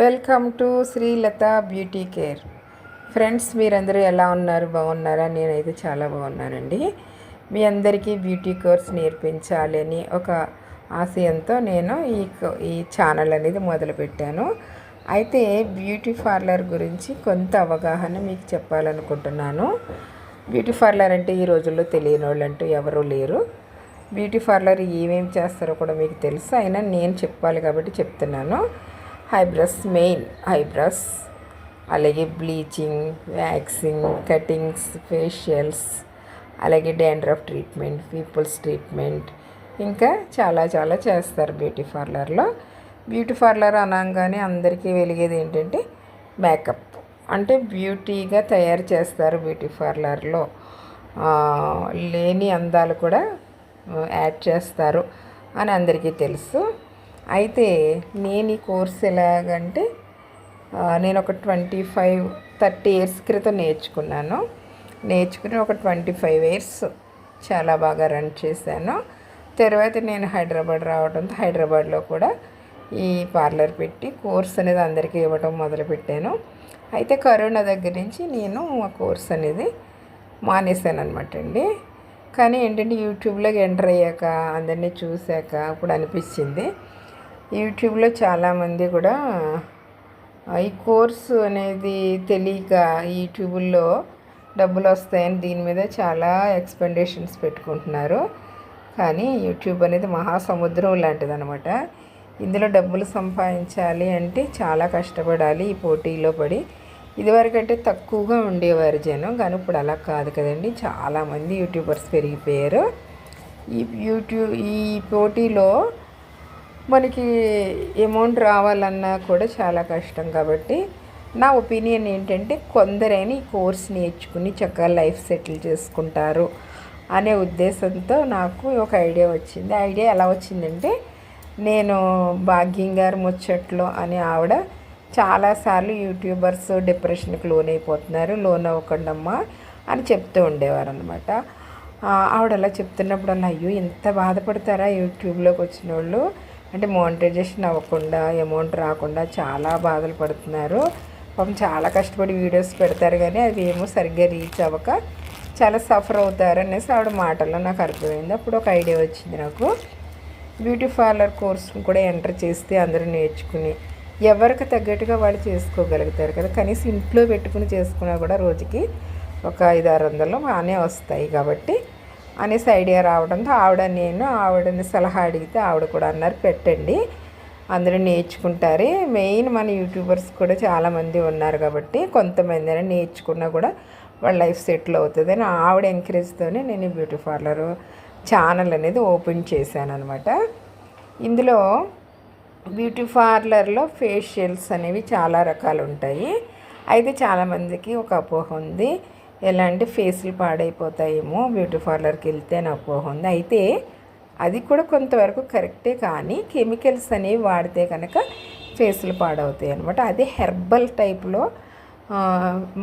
Welcome to Srilatha beauty care. Friends మీరందరూ ఎలా ఉన్నారు? బాగున్నారా? నేనైతే చాలా బాగున్నానండి. మీ అందరికీ బ్యూటీ కోర్స్ నేర్పించాలి అని ఒక ఆశయంతో నేను ఈ ఈ ఛానల్ అనేది మొదలుపెట్టాను. అయితే బ్యూటీ పార్లర్ గురించి కొంత అవగాహన మీకు చెప్పాలనుకుంటున్నాను. బ్యూటీ పార్లర్ అంటే ఈ రోజుల్లో తెలియని వాళ్ళు అంటూ ఎవరూ లేరు. బ్యూటీ పార్లర్ ఏమేమి చేస్తారో కూడా మీకు తెలుసు. అయినా నేను చెప్పాలి కాబట్టి చెప్తున్నాను. ఐబ్రస్ మెయిన్ ఐబ్రస్ అలాగే బ్లీచింగ్ వ్యాక్సింగ్ కటింగ్స్ ఫేషియల్స్ అలాగే డాండ్రఫ్ ట్రీట్మెంట్ పీపుల్స్ ట్రీట్మెంట్ ఇంకా చాలా చాలా చేస్తారు బ్యూటీ పార్లర్లో. బ్యూటీ పార్లర్ అనగానే అందరికీ వెలిగేది ఏంటంటే మేకప్. అంటే బ్యూటీగా తయారు చేస్తారు బ్యూటీ పార్లర్లో. లేని అందాలు కూడా యాడ్ చేస్తారు అని అందరికీ తెలుసు. అయితే నేను ఈ కోర్స్ ఎలాగంటే నేను ఒక ట్వంటీ ఫైవ్ థర్టీ ఇయర్స్ క్రితం నేర్చుకున్నాను. నేర్చుకుని ఒక ట్వంటీ ఫైవ్ ఇయర్స్ చాలా బాగా రన్ చేశాను. తర్వాత నేను హైదరాబాద్ రావడంతో హైదరాబాద్లో కూడా ఈ పార్లర్ పెట్టి కోర్స్ అనేది అందరికీ ఇవ్వడం మొదలుపెట్టాను. అయితే కరోనా దగ్గర నుంచి నేను ఆ కోర్స్ అనేది మానేశాను అనమాట అండి. కానీ ఏంటంటే యూట్యూబ్లోకి ఎంటర్ అయ్యాక అందరినీ చూశాక అప్పుడు అనిపించింది. యూట్యూబ్లో చాలామంది కూడా ఈ కోర్సు అనేది తెలియక యూట్యూబ్లో డబ్బులు వస్తాయని దీని మీద చాలా ఎక్స్పెండేషన్స్ పెట్టుకుంటున్నారు. కానీ యూట్యూబ్ అనేది మహాసముద్రం లాంటిది అనమాట ఇందులో డబ్బులు సంపాదించాలి అంటే చాలా కష్టపడాలి ఈ పోటీలో పడి. ఇదివరకంటే తక్కువగా ఉండేవారు జనం కానీ ఇప్పుడు అలా కాదు కదండి. చాలామంది యూట్యూబర్స్ పెరిగిపోయారు. ఈ యూట్యూబ్ ఈ పోటీలో మనకి అమౌంట్ రావాలన్నా కూడా చాలా కష్టం కాబట్టి నా ఒపీనియన్ ఏంటంటే కొందరైనా ఈ కోర్స్ నేర్చుకుని చక్కగా లైఫ్ సెటిల్ చేసుకుంటారు అనే ఉద్దేశంతో నాకు ఒక ఐడియా వచ్చింది. ఐడియా ఎలా వచ్చిందంటే నేను భాగ్యం గారు ముచ్చట్లో అని ఆవిడ చాలాసార్లు యూట్యూబర్స్ డిప్రెషన్కి లోన్ అయిపోతున్నారు. లోన్ అవ్వకండమ్మా అని చెప్తూ ఉండేవారు అనమాట ఆవిడ అలా చెప్తున్నప్పుడు అలా అయ్యో ఎంత బాధపడతారా యూట్యూబ్లోకి వచ్చిన వాళ్ళు అంటే మోనిటైజేషన్ అవ్వకుండా అమౌంట్ రాకుండా చాలా బాధలు పడుతున్నారు. పాపం చాలా కష్టపడి వీడియోస్ పెడతారు కానీ అవి ఏమో సరిగ్గా రీచ్ అవ్వక చాలా సఫర్ అవుతారు అనేసి ఆవిడ మాటల్లో నాకు అర్థమైంది. అప్పుడు ఒక ఐడియా వచ్చింది నాకు. బ్యూటీ పార్లర్ కోర్సును కూడా ఎంటర్ చేస్తే అందరూ నేర్చుకుని ఎవరికి తగ్గట్టుగా వాళ్ళు చేసుకోగలుగుతారు కదా. కనీసం ఇంట్లో పెట్టుకుని చేసుకున్నా కూడా రోజుకి ఒక ఐదు ఆరు వందలు బాగానే వస్తాయి కాబట్టి అనేసి ఐడియా రావడంతో ఆవిడ నేను ఆవిడని సలహా అడిగితే ఆవిడ కూడా అన్నారు పెట్టండి. అందరూ నేర్చుకుంటారే. మెయిన్ మన యూట్యూబర్స్ కూడా చాలామంది ఉన్నారు కాబట్టి కొంతమంది అయినా నేర్చుకున్నా కూడా వాళ్ళ లైఫ్ సెటిల్ అవుతుంది అని ఆవిడ ఎంకరేజ్తోనే నేను ఈ బ్యూటీ పార్లర్ ఛానల్ అనేది ఓపెన్ చేశాను అనమాట ఇందులో బ్యూటీ పార్లర్లో ఫేషియల్స్ అనేవి చాలా రకాలు ఉంటాయి అయితే చాలామందికి ఒక అపోహ ఉంది. ఎలాంటి ఫేస్లు పాడైపోతాయేమో బ్యూటీ పార్లర్కి వెళ్తే నాకు అపోహ ఉంది. అయితే అది కూడా కొంతవరకు కరెక్టే కానీ కెమికల్స్ అనేవి వాడితే కనుక ఫేస్లు పాడవుతాయి అనమాట అదే హెర్బల్ టైప్లో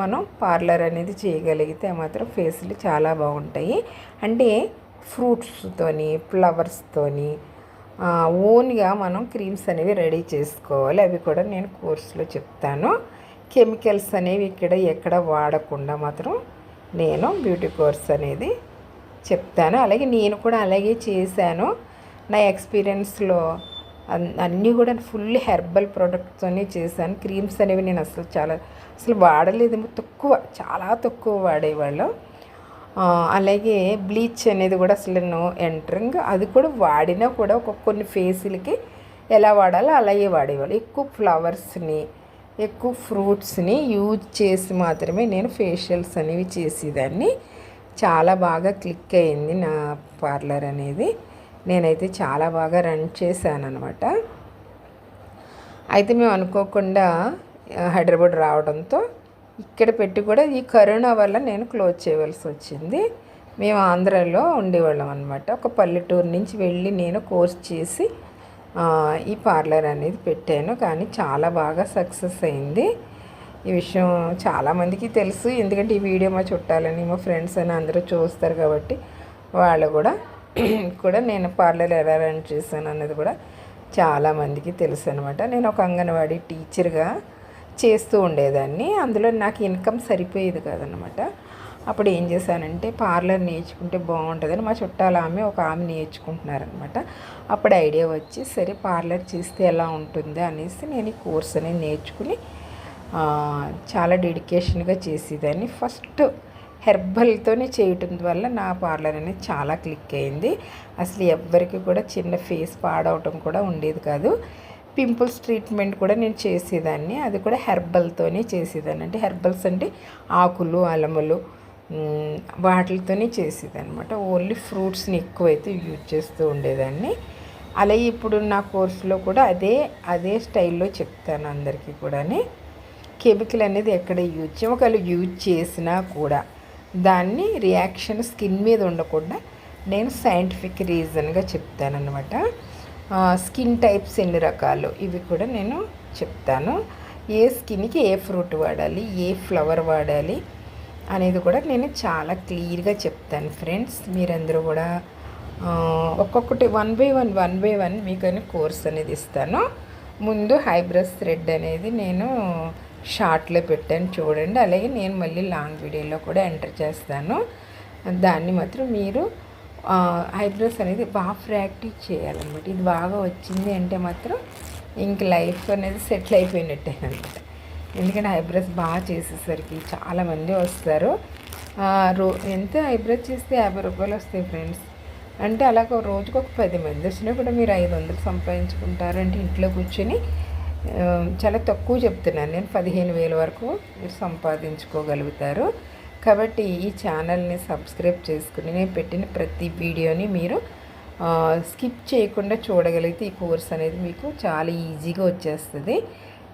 మనం పార్లర్ అనేది చేయగలిగితే మాత్రం ఫేస్లు చాలా బాగుంటాయి. అంటే ఫ్రూట్స్తోని ఫ్లవర్స్తోని ఓన్గా మనం క్రీమ్స్ అనేవి రెడీ చేసుకోవాలి. అవి కూడా నేను కోర్సులో చెప్తాను. కెమికల్స్ అనేవి ఇక్కడ ఎక్కడ వాడకుండా మాత్రం నేను బ్యూటీ కోర్స్ అనేది చెప్తాను. అలాగే నేను కూడా అలాగే చేశాను. నా ఎక్స్పీరియన్స్లో అన్- అన్నీ కూడా ఫుల్ హెర్బల్ ప్రోడక్ట్స్తోనే చేశాను. క్రీమ్స్ అనేవి నేను అసలు చాలా అసలు వాడలేదు. తక్కువ చాలా తక్కువ వాడేవాళ్ళం. అలాగే బ్లీచ్ అనేది కూడా అసలు నేను ఎంటరింగ్. అది కూడా వాడినా కూడా ఒక కొన్ని ఫేసులకి ఎలా వాడాలో అలాగే వాడేవాళ్ళు. ఎక్కువ ఫ్లవర్స్ని ఎక్కువ ఫ్రూట్స్ని యూజ్ చేసి మాత్రమే నేను ఫేషియల్స్ అనేవి చేసేదాన్ని. చాలా బాగా క్లిక్ అయింది నా పార్లర్ అనేది. నేనైతే చాలా బాగా రన్ చేశాను అనమాట అయితే మేము అనుకోకుండా హైదరాబాద్ రావడంతో ఇక్కడ పెట్టి కూడా ఈ కరోనా వల్ల నేను క్లోజ్ చేయవలసి వచ్చింది. మేము ఆంధ్రాలో ఉండేవాళ్ళం అనమాట ఒక పల్లెటూరు నుంచి వెళ్ళి నేను కోర్స్ చేసి ఈ పార్లర్ అనేది పెట్టాను కానీ చాలా బాగా సక్సెస్ అయింది. ఈ విషయం చాలామందికి తెలుసు ఎందుకంటే ఈ వీడియో మా చుట్టాలని మా ఫ్రెండ్స్ అని అందరూ చూస్తారు కాబట్టి వాళ్ళు కూడా కూడా నేను పార్లర్ ఎలా రన్ చేశాను అన్నది కూడా చాలామందికి తెలుసు అనమాట నేను ఒక అంగన్వాడీ టీచర్గా చేస్తూ ఉండేదాన్ని. అందులో నాకు ఇన్కమ్ సరిపోయేది కాదనమాట అప్పుడు ఏం చేశానంటే పార్లర్ నేర్చుకుంటే బాగుంటుందని మా చుట్టాల ఆమె ఒక ఆమె నేర్చుకుంటున్నారనమాట అప్పుడు ఐడియా వచ్చి సరే పార్లర్ చేస్తే ఎలా ఉంటుంది అనేసి నేను ఈ కోర్స్ అనేది నేర్చుకుని చాలా డెడికేషన్గా చేసేదాన్ని. ఫస్ట్ హెర్బల్తోనే చేయటం వల్ల నా పార్లర్ అనేది చాలా క్లిక్ అయింది. అసలు ఎవ్వరికి కూడా చిన్న ఫేస్ పాడవటం కూడా ఉండేది కాదు. పింపుల్స్ ట్రీట్మెంట్ కూడా నేను చేసేదాన్ని. అది కూడా హెర్బల్తోనే చేసేదాన్ని. అంటే హెర్బల్స్ అంటే ఆకులు అలములు వాటితోనే చేసేది అనమాట ఓన్లీ ఫ్రూట్స్ని ఎక్కువైతే యూజ్ చేస్తూ ఉండేదాన్ని. అలాగే ఇప్పుడు నా కోర్సులో కూడా అదే అదే స్టైల్లో చెప్తాను అందరికీ కూడాని. కెమికల్ అనేది ఎక్కడ యూజ్ ఒకవేళ యూజ్ చేసినా కూడా. దాన్ని రియాక్షన్ స్కిన్ మీద ఉండకుండా నేను సైంటిఫిక్ రీజన్గా చెప్తానమాట స్కిన్ టైప్స్ ఎన్ని రకాలు ఇవి కూడా నేను చెప్తాను. ఏ స్కిన్కి ఏ ఫ్రూట్ వాడాలి ఏ ఫ్లవర్ వాడాలి అనేది కూడా నేను చాలా క్లియర్గా చెప్తాను ఫ్రెండ్స్. మీరందరూ కూడా ఒక్కొక్కటి one by one one by one మీకు కోర్స్ అనేది ఇస్తాను. ముందు హైబ్రస్ థ్రెడ్ అనేది నేను షార్ట్లో పెట్టాను చూడండి. అలాగే నేను మళ్ళీ లాంగ్ వీడియోలో కూడా ఎంటర్ చేస్తాను. దాన్ని మాత్రం మీరు ఐబ్రోస్ అనేది బాగా ప్రాక్టీస్ చేయాలన్నమాట. ఇది బాగా వచ్చింది అంటే మాత్రం ఇంక లైఫ్ అనేది సెటిల్ అయిపోయినట్టే అనమాట ఎందుకంటే ఐబ్రోస్ బాగా చేసేసరికి చాలామంది వస్తారు. రో ఎంత ఐబ్రోస్ చేస్తే యాభై రూపాయలు వస్తాయి ఫ్రెండ్స్. అంటే అలాగ రోజుకు ఒక పది మంది వచ్చినా కూడా మీరు ఐదు వందలు సంపాదించుకుంటారు అంటే ఇంట్లో కూర్చొని చాలా తక్కువ చెప్తున్నాను. నేను పదిహేను వేల వరకు మీరు సంపాదించుకోగలుగుతారు. కాబట్టి ఈ ఛానల్ని సబ్స్క్రైబ్ చేసుకుని నేను పెట్టిన ప్రతి వీడియోని మీరు స్కిప్ చేయకుండా చూడగలిగితే ఈ కోర్స్ అనేది మీకు చాలా ఈజీగా వచ్చేస్తుంది.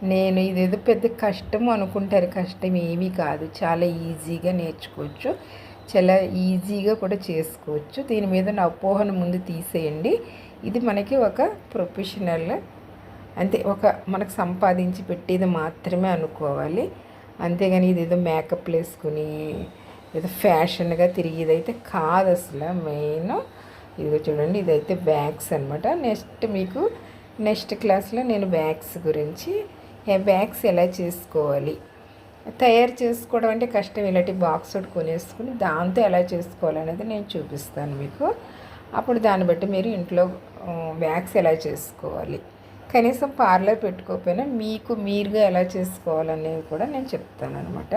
నేను ఇదేదో పెద్ద కష్టం అనుకుంటారు. కష్టం ఏమీ కాదు. చాలా ఈజీగా నేర్చుకోవచ్చు. చాలా ఈజీగా కూడా చేసుకోవచ్చు. దీని మీద నా అపోహను ముందు తీసేయండి. ఇది మనకి ఒక ప్రొఫెషనల్ అంతే ఒక మనకు సంపాదించి పెట్టేది మాత్రమే అనుకోవాలి. అంతేగాని ఇది ఏదో మేకప్ వేసుకుని ఏదో ఫ్యాషన్గా తిరిగేదైతే కాదు అసలు మెయిన్. ఇదిగో చూడండి ఇదైతే బ్యాగ్స్ అనమాట నెక్స్ట్ మీకు నెక్స్ట్ క్లాస్లో నేను బ్యాగ్స్ గురించి బ్యాగ్స్ ఎలా చేసుకోవాలి? తయారు చేసుకోవడం అంటే కష్టం ఇలాంటి బాక్స్ ఒకటి కొనేసుకుని దాంతో ఎలా చేసుకోవాలనేది నేను చూపిస్తాను మీకు. అప్పుడు దాన్ని బట్టి మీరు ఇంట్లో బ్యాగ్స్ ఎలా చేసుకోవాలి? కనీసం పార్లర్ పెట్టుకోకపోయినా మీకు మీరుగా ఎలా చేసుకోవాలనేది కూడా నేను చెప్తాను అనమాట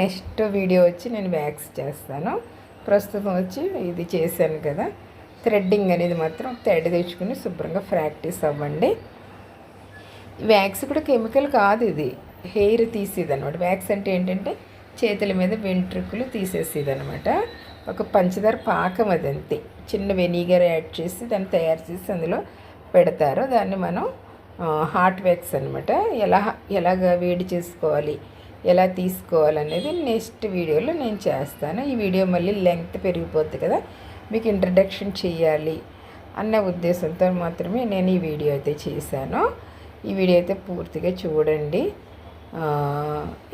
నెక్స్ట్ వీడియో వచ్చి నేను బ్యాగ్స్ చేస్తాను. ప్రస్తుతం వచ్చి ఇది చేశాను కదా. థ్రెడ్డింగ్ అనేది మాత్రం థ్రెడ్ తెచ్చుకుని శుభ్రంగా ప్రాక్టీస్ అవ్వండి. వ్యాక్స్ కూడా కెమికల్ కాదు ఇది. హెయిర్ తీసేది అనమాట వ్యాక్స్ అంటే ఏంటంటే చేతుల మీద వెంట్రుకలు తీసేసేది అనమాట ఒక పంచదార పాకం అది అంతే చిన్న వెనిగర్ యాడ్ చేసి దాన్ని తయారు చేసి అందులో పెడతారు. దాన్ని మనం హాట్ వ్యాక్స్ అనమాట ఎలా ఎలాగ వేడి చేసుకోవాలి ఎలా తీసుకోవాలనేది నెక్స్ట్ వీడియోలో నేను చేస్తాను. ఈ వీడియో మళ్ళీ లెంగ్త్ పెరిగిపోద్ది కదా. మీకు ఇంట్రడక్షన్ చేయాలి అన్న ఉద్దేశంతో మాత్రమే నేను ఈ వీడియో అయితే చేశాను. ఈ వీడియో అయితే పూర్తిగా చూడండి.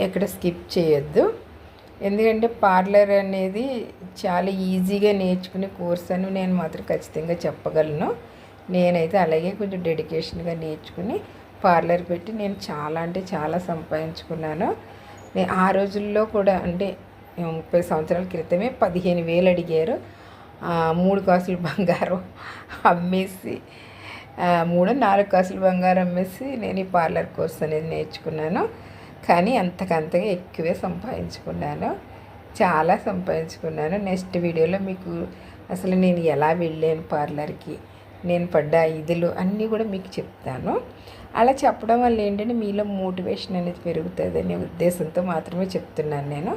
ఎక్కడ స్కిప్ చేయొద్దు. ఎందుకంటే పార్లర్ అనేది చాలా ఈజీగా నేర్చుకునే కోర్స్ అని నేను మాత్రం ఖచ్చితంగా చెప్పగలను. నేనైతే అలాగే కొంచెం డెడికేషన్గా నేర్చుకుని పార్లర్ పెట్టి నేను చాలా అంటే చాలా సంపాదించుకున్నాను. నేను ఆ రోజుల్లో కూడా అంటే ముప్పై సంవత్సరాల క్రితమే పదిహేను వేలు అడిగారు. మూడు కాసులు బంగారం అమ్మేసి మూడు నాలుగు కాసులు బంగారం వేసి నేను ఈ పార్లర్ కోర్స్ అనేది నేర్చుకున్నాను. కానీ అంతకంతగా ఎక్కువే సంపాదించుకున్నాను. చాలా సంపాదించుకున్నాను. నెక్స్ట్ వీడియోలో మీకు అసలు నేను ఎలా వెళ్ళాను పార్లర్కి నేను పడ్డ ఇదులు అన్నీ కూడా మీకు చెప్తాను. అలా చెప్పడం వల్ల ఏంటంటే మీలో మోటివేషన్ అనేది పెరుగుతుంది అనే ఉద్దేశంతో మాత్రమే చెప్తున్నాను నేను.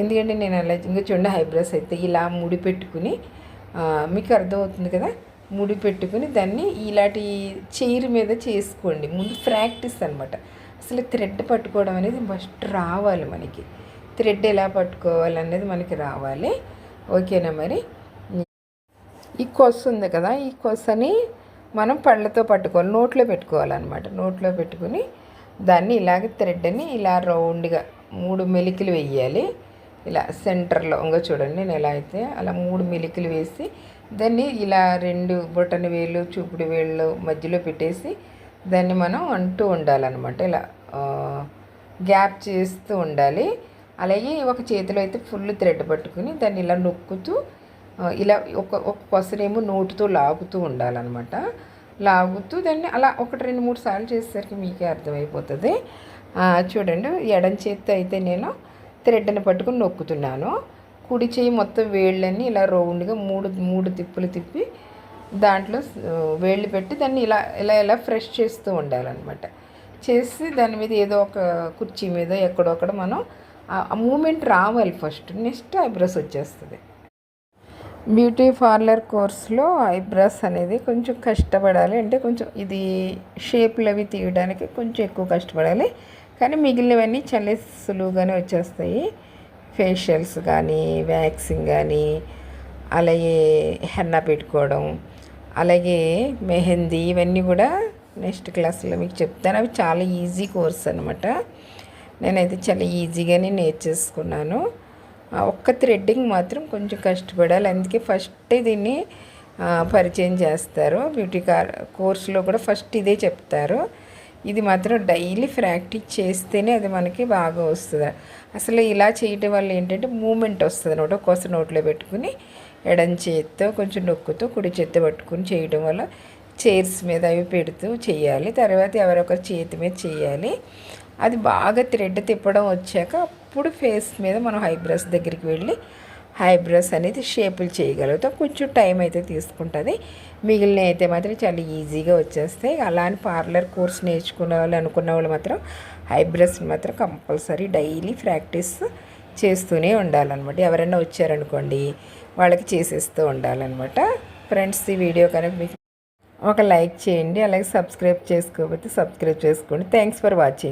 ఎందుకంటే నేను అలా ఇంకా చూడండి హైబ్రోస్ అయితే ఇలా ముడి పెట్టుకుని మీకు అర్థమవుతుంది కదా? ముడి పెట్టుకుని దాన్ని ఇలాంటి చైర్ మీద చేసుకోండి. ముందు ప్రాక్టీస్ అనమాట అసలు థ్రెడ్ పట్టుకోవడం అనేది ఫస్ట్ రావాలి మనకి. థ్రెడ్ ఎలా పట్టుకోవాలి అనేది మనకి రావాలి. ఓకేనా మరి? ఈ కొస్సు ఉంది కదా ఈ కొస్సని మనం పళ్ళతో పట్టుకోవాలి. నోట్లో పెట్టుకోవాలన్నమాట. నోట్లో పెట్టుకుని దాన్ని ఇలాగ థ్రెడ్ని ఇలా రౌండ్గా మూడు మెలికలు వేయాలి ఇలా సెంటర్లో ఇంకా చూడండి నేను ఎలా అయితే అలా మూడు మిలికలు వేసి దాన్ని ఇలా రెండు బొటన వేలు చూపుడు వేళ్ళు మధ్యలో పెట్టేసి దాన్ని మనం అంటూ ఉండాలన్నమాట. ఇలా గ్యాప్ చేస్తూ ఉండాలి. అలాగే ఒక చేతిలో అయితే ఫుల్ థ్రెడ్ పట్టుకుని దాన్ని ఇలా నొక్కుతూ ఇలా ఒక ఒక కొసరేమో నోటితో లాగుతూ ఉండాలన్నమాట. లాగుతూ దాన్ని అలా ఒకటి రెండు మూడు సార్లు చేసేసరికి మీకే అర్థమైపోతుంది. చూడండి ఎడం చేత్తో అయితే నేను థ్రెడ్ని పట్టుకుని నొక్కుతున్నాను. కుడి చేయి మొత్తం వేళ్ళని ఇలా రౌండ్గా మూడు మూడు తిప్పులు తిప్పి దాంట్లో వేళ్ళు పెట్టి దాన్ని ఇలా ఇలా ఇలా ఫ్రెష్ చేస్తూ ఉండాలన్నమాట. చేసి దాని మీద ఏదో ఒక కుర్చీ మీద ఎక్కడొక్కడ మనం ఆ మూమెంట్ రావాలి ఫస్ట్. నెక్స్ట్ ఐబ్రోస్ వచ్చేస్తుంది. బ్యూటీ పార్లర్ కోర్స్లో ఐబ్రోస్ అనేది కొంచెం కష్టపడాలి. అంటే కొంచెం ఇది షేప్లు అవి తీయడానికి కొంచెం ఎక్కువ కష్టపడాలి. కానీ మిగిలినవన్నీ చాలా సులువుగానే వచ్చేస్తాయి. ఫేషియల్స్ కానీ వ్యాక్సింగ్ కానీ అలాగే హెన్నా పెట్టుకోవడం అలాగే మెహందీ ఇవన్నీ కూడా నెక్స్ట్ క్లాస్లో మీకు చెప్తాను. అవి చాలా ఈజీ కోర్స్ అనమాట నేనైతే చాలా ఈజీగానే నేర్చేసుకున్నాను. ఒక్క థ్రెడ్డింగ్ మాత్రం కొంచెం కష్టపడాలి. అందుకే ఫస్ట్ దీన్ని పరిచయం చేస్తారు. బ్యూటీ కార్ కోర్సులో కూడా ఫస్ట్ ఇదే చెప్తారు. ఇది మాత్రం డైలీ ప్రాక్టీస్ చేస్తేనే అది మనకి బాగా వస్తుంది. అసలు ఇలా చేయటం వల్ల ఏంటంటే మూమెంట్ వస్తుంది అనమాట. ఒక్కోసారి నోట్లో పెట్టుకుని ఎడం చేత్తో కొంచెం నొక్కుతో కుడి చేత్తో పట్టుకుని చేయడం వల్ల చైర్స్ మీద అవి పెడుతూ చేయాలి. తర్వాత ఎవరొకరు చేతి మీద చేయాలి. అది బాగా థ్రెడ్ తిప్పడం వచ్చాక అప్పుడు ఫేస్ మీద మనం హైబ్రస్ దగ్గరికి వెళ్ళి ఐబ్రోస్ అనేది షేపులు చేయగలుగుతాం. కొంచెం టైం అయితే తీసుకుంటుంది. మిగిలిన అయితే మాత్రం చాలా ఈజీగా వచ్చేస్తాయి. అలా అని పార్లర్ కోర్స్ నేర్చుకునే వాళ్ళు అనుకున్న వాళ్ళు మాత్రం హైబ్రస్ మాత్రం కంపల్సరీ డైలీ ప్రాక్టీస్ చేస్తూనే ఉండాలన్నమాట. ఎవరైనా వచ్చారనుకోండి వాళ్ళకి చేసేస్తూ ఉండాలన్నమాట. ఫ్రెండ్స్ ఈ వీడియో కనుక మీకు ఒక లైక్ చేయండి. అలాగే సబ్స్క్రైబ్ చేసుకోకపోతే సబ్స్క్రైబ్ చేసుకోండి. Thanks for watching